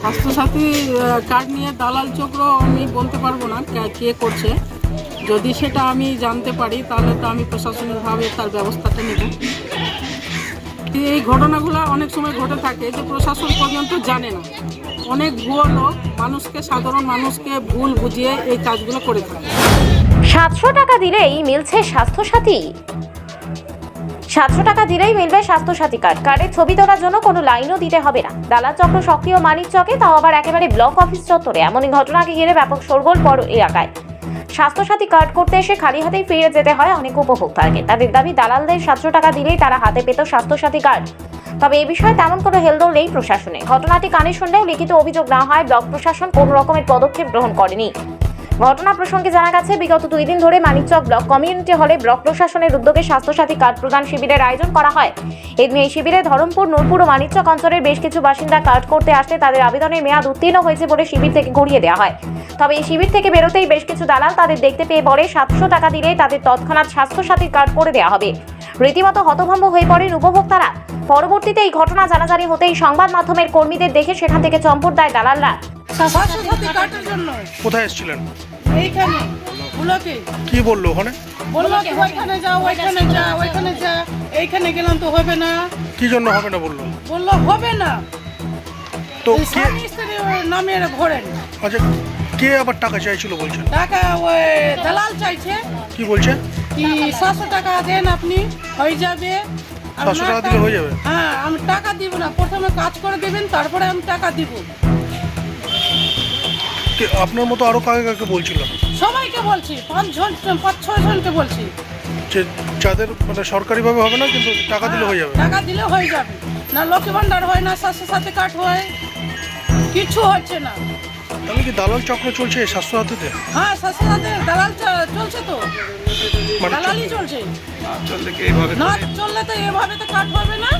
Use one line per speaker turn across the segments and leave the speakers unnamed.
Swasthya Sathi card নিয়ে দালাল চক্র আমি বলতে পারব না কে- করছে। যদি সেটা আমি জানতে পারি, তাহলে তো আমি প্রশাসনিকভাবে তার ব্যবস্থাটা নেব। এই ঘটনাগুলো অনেক সময় ঘটে থাকে যে প্রশাসন পর্যন্ত জানে না। অনেক ভুয়ো লোক মানুষকে, সাধারণ মানুষকে ভুল বুঝিয়ে এই কাজগুলো করে থাকে।
সাতশো টাকা দিলেই মিলছে স্বাস্থ্যসাথী। সাতশো টাকা দিলেই মিলবে স্বাস্থ্যসাথী কার্ড। কার্ডের ছবি তোলার জন্য কোনো লাইনও দিতে হবে না। দালাল চক্র সক্রিয় মানিক চকে, তাও আবার একেবারে ব্লক অফিস চত্বরে। এমনই ঘটনাকে ঘিরে ব্যাপক শোরগোল পড় এলাকায়। স্বাস্থ্যসাথী কার্ড করতে এসে খালি হাতেই ফিরে যেতে হয় অনেক উপভোক্তাকে। তাদের দাবি, দালালদের সাতশো টাকা দিলেই তারা হাতে পেত স্বাস্থ্যসাথী কার্ড। তবে এই বিষয়ে তেমন কোনো হেলদোল নেই প্রশাসনে। ঘটনাটি কানে শুনলেও লিখিত অভিযোগ না হয় ব্লক প্রশাসন কোনো রকমের পদক্ষেপ গ্রহণ করেনি। ঘটনা প্রসঙ্গে জানা গেছে, বিগত দুই দিন ধরে মানিকচক ব্লক কমিউনিটি হলে ব্লক প্রশাসনের উদ্যোগে স্বাস্থ্যসাথী কার্ড প্রদান শিবিরের আয়োজন করা হয়। এদিন এই শিবিরে ধরমপুর, নূরপুর ও মানিকচক অঞ্চলের বেশ কিছু বাসিন্দা কার্ড করতে আসলে তাদের আবেদনের মেয়াদ উত্তীর্ণ হয়েছে বলে শিবির থেকে ঘুরিয়ে দেওয়া হয়। তবে এই শিবির থেকে বেরোতেই বেশ কিছু দালাল তাদের দেখতে পেয়ে বলে, সাতশো টাকা দিলেই তাদের তৎক্ষণাৎ স্বাস্থ্যসাথীর কার্ড করে দেওয়া হবে। রীতিমতো হতভম্ব হয়ে পড়েন উপভোক্তারা। পরবর্তীতে এই ঘটনা জানাজানি হতেই সংবাদ মাধ্যমের কর্মীদের দেখে সেখান থেকে চম্পট দেয় দালালরা।
কার্ডের জন্য।
কোথায় এসেছিলেন?
এইখানে ব্লকে
কি বলল ওখানে?
বলল কি ওইখানে ওইখানে যা ওইখানে যা এইখানে গেলাম তো হবে না।
কি জন্য হবে না বলল?
বলল হবে না।
তো কে
স্বামী ঘোরেন।
আচ্ছা কে আবার টাকা চাইছিল বলছেন?
টাকা ওই দালাল চাইছে।
কি বলছে?
কি সাতশো টাকা দেন আপনি হয়ে যাবে। আর
700 টাকা দিলে হয়ে যাবে?
হ্যাঁ আমি টাকা দিব না প্রথমে কাজ করে দেবেন তারপরে আমি টাকা দিব।
আপনার মতো আরও কাকে কাকে বলছিল
সবাইকে বলছি পাঁচ জন পাঁচ ছয় জনকে বলছি।
যে যাদের মানে সরকারিভাবে হবে না কিন্তু টাকা দিলে হয়ে যাবে।
টাকা দিলে হয়ে যাবে। না লক্ষ্মী ভান্ডার হয় না স্বাস্থ্য সাথে কাট হয়। কিছু হচ্ছে না।
তাহলে কি দালাল চক্র চলছে স্বাস্থ্য হাতিতে
হ্যাঁ স্বাস্থ্য সাথে দালাল চ- চলছে তো।
মানে
দালালই চলছে। না চললে তো এভাবে তো কাট হবে না।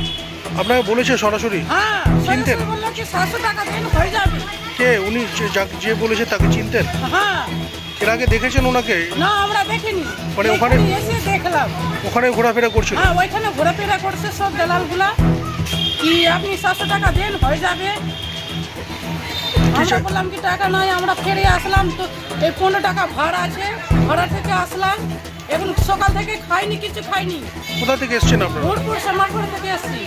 আপনাকে বলেছে সরাসরি।
হ্যাঁ
চিনতেন?
বলল কি টাকা দিন হয়ে যাবে।
কে? উনি যে যাকে- যে বলেছে তাকে চিনতেন?
হ্যাঁ।
এর আগে দেখেছেন ওনাকে?
না আমরা দেখিনি।
মানে ওখানে-
এখানে এসে দেখলাম।
ওখানে ঘোরাফেরা করছিল?
হ্যাঁ ওইখানে ঘোরাফেরা করছে সব দালালগুলা। কি আপনি সাতশো টাকা দেন হয়ে যাবে। আমরা? বললাম কি টাকা নাই আমরা ফিরে আসলাম তো এই পনেরো টাকা ভাড়া আছে। ভাড়া থেকে আসলাম এখন সকাল থেকে খাইনি কিছু খাইনি।
কোথা থেকে এসছেন আপনারা?
ভোরপুর শ্যামারপুর থেকে এসছি।